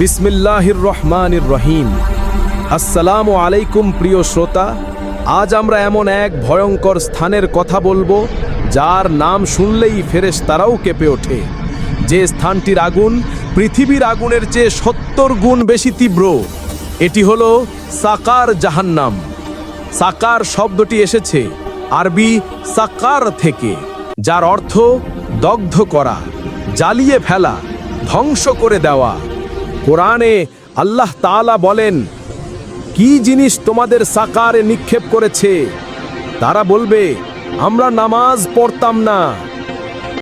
বিসমিল্লাহির রহমানির রহিম। আসসালামু আলাইকুম প্রিয় শ্রোতা, আজ আমরা এমন এক ভয়ঙ্কর স্থানের কথা বলব, যার নাম শুনলেই ফেরেশ তারাও কেঁপে ওঠে। যে স্থানটির আগুন পৃথিবীর আগুনের চেয়ে সত্তর গুণ বেশি তীব্র। এটি হলো সাকার জাহান্নাম। সাকার শব্দটি এসেছে আরবি সাকার থেকে, যার অর্থ দগ্ধ করা, জ্বালিয়ে ফেলা, ধ্বংস করে দেওয়া। কোরআনে আল্লাহ তাআলা বলেন, কি জিনিস তোমাদের সাকারে নিক্ষেপ করেছে? তারা বলবে, আমরা নামাজ পড়তাম না।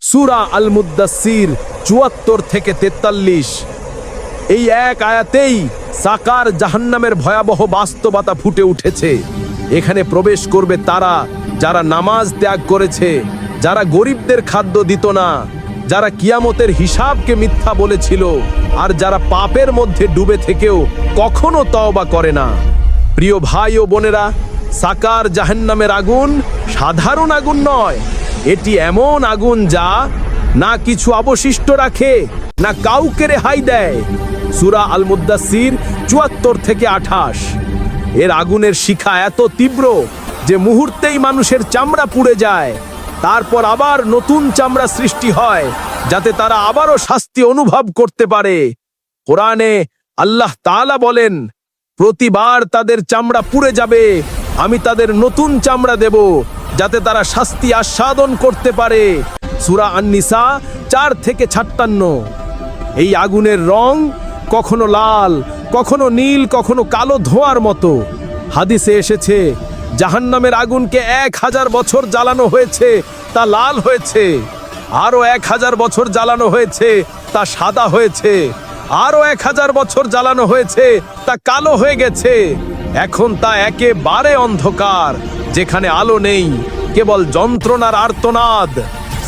সুরা আল মুদাসির চুয়াত্তর থেকে তেতাল্লিশ। এই এক আয়াতেই সাকার জাহান্নামের ভয়াবহ বাস্তবতা ফুটে উঠেছে। এখানে প্রবেশ করবে তারা যারা নামাজ ত্যাগ করেছে, যারা গরিবদের খাদ্য দিত না। যারা কিয়ামতের হিসাবকে মিথ্যা বলেছিল আর যারা পাপের মধ্যে ডুবে থেকেও কখনো তওবা করে না। প্রিয় ভাই ও বোনেরা, সাকার জাহান্নামের আগুন সাধারণ আগুন নয়। এটি এমন আগুন যা না কিছু অবশিষ্ট রাখে, না কাউকে রেহাই দেয়। সুরা আল মুদাসির চুয়াত্তর থেকে আঠাশ। এর আগুনের শিখা এত তীব্র যে মুহূর্তেই মানুষের চামড়া পুড়ে যায়। তারপর আবার নতুন চামড়া সৃষ্টি হয়, যাতে তারা আবারও শাস্তি অনুভব করতে পারে। কোরআনে আল্লাহ তাআলা বলেন, প্রতিবার তাদের চামড়া পুড়ে যাবে, আমি তাদের নতুন চামড়া দেব, যাতে তারা শাস্তি আস্বাদন করতে পারে। সুরা আন্নিসা চার থেকে ছাপ্পান্ন। এই আগুনের রং কখনো লাল, কখনো নীল, কখনো কালো ধোঁয়ার মতো। হাদিসে এসেছে জাহান্নামের আগুনকে এক হাজার বছর জ্বালানো হয়েছে, তা লাল হয়েছে আরও এক হাজার বছর জ্বালানো হয়েছে, তা সাদা হয়েছে আরও এক হাজার বছর জ্বালানো হয়েছে, তা কালো হয়ে গেছে। এখন তা একেবারে অন্ধকার, যেখানে আলো নেই, কেবল যন্ত্রণার আর্তনাদ।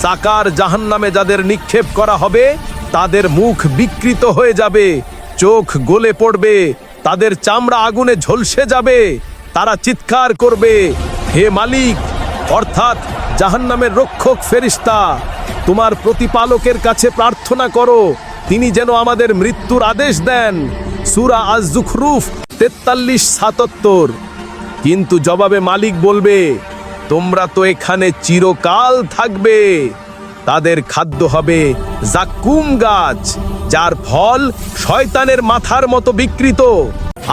সাকার জাহান্নামে যাদের নিক্ষেপ করা হবে, তাদের মুখ বিকৃত হয়ে যাবে, চোখ গলে পড়বে, তাদের চামড়া আগুনে ঝলসে যাবে। তারা চিৎকার করবে, হে মালিক, অর্থাৎ জাহান্নামের রক্ষক ফেরিস্তা, তোমার প্রতিপালকের কাছে প্রার্থনা করো, তিনি যেন আমাদের মৃত্যুর আদেশ দেন। সুরা আজ জুখরুফ তেতাল্লিশ সাতাত্তর। কিন্তু জবাবে মালিক বলবে, তোমরা তো এখানে চিরকাল থাকবে। তাদের খাদ্য হবে জাকুম গাছ, যার ফল শয়তানের মাথার মতো বিকৃত,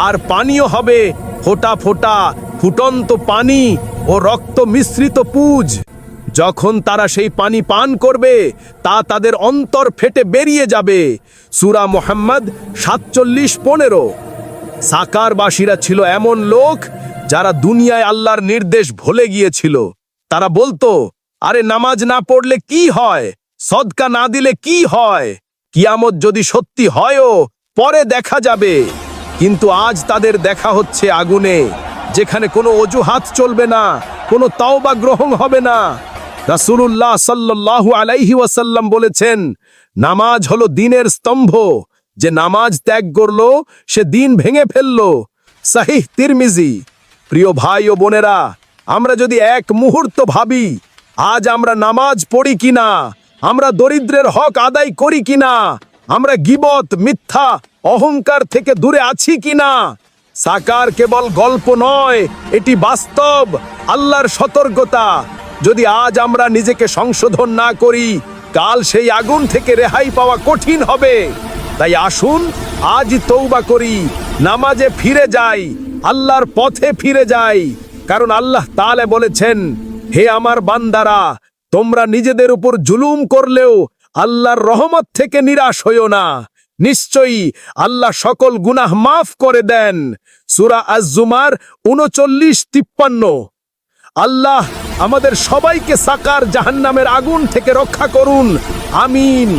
আর পানীয় হবে ফোটা ফোটা, ফুটন্ত পানি ও রক্ত মিশ্রিত পুজ। যখন তারা সেই পানি পান করবে, তা তাদের অন্তর ফেটে বেরিয়ে যাবে। সুরা মোহাম্মদ সাতচল্লিশ পনেরো। সাকারবাসীরা ছিল এমন লোক যারা দুনিয়ায় আল্লাহর নির্দেশ ভুলে গিয়েছিল। তারা বলতো, আরে নামাজ না পড়লে কি হয়? সদকা না দিলে কি হয়? কিয়ামত যদি সত্যি হয়ও, পরে দেখা যাবে। কিন্তু আজ তাদের দেখা হচ্ছে আগুনে, যেখানে কোনো অজুহাত চলবে না, কোনো তাওবা গ্রহণ হবে না। রাসূলুল্লাহ সাল্লাল্লাহু আলাইহি ওয়াসাল্লাম বলেছেন, নামাজ হলো দিনের স্তম্ভ, যে নামাজ ত্যাগ করল, সে দিন ভেঙে ফেলল। সাহিহ তিরমিজি, প্রিয় ভাই ও বোনেরা, আমরা যদি এক মুহূর্ত ভাবি, আজ আমরা নামাজ পড়ি কিনা, আমরা দরিদ্রের হক আদায় করি কিনা, আমরা গিবত, মিথ্যা অহংকার থেকে দূরে আছি কিনা? সাকার কেবল গল্প নয়, এটি বাস্তব, আল্লাহর সতর্কতা। যদি আজ আমরা নিজেকে সংশোধন না করি, কাল সেই আগুন থেকে রেহাই পাওয়া কঠিন হবে। তাই আসুন, আজই তৌবা করি, নামাজে ফিরে যাই, আল্লাহর পথে ফিরে যাই। কারণ আল্লাহ তালে বলেছেন, হে আমার বান্দারা, তোমরা নিজেদের উপর জুলুম করলেও আল্লাহর রহমত থেকে নিরাশ হইও না। নিশ্চয়ই আল্লাহ সকল গুনাহ মাফ করে দেন। সুরা আজুমার উনচল্লিশ তিপ্পান্ন আল্লাহ আমাদের সবাইকে সাকার জাহান্নামের আগুন থেকে রক্ষা করুন। আমিন।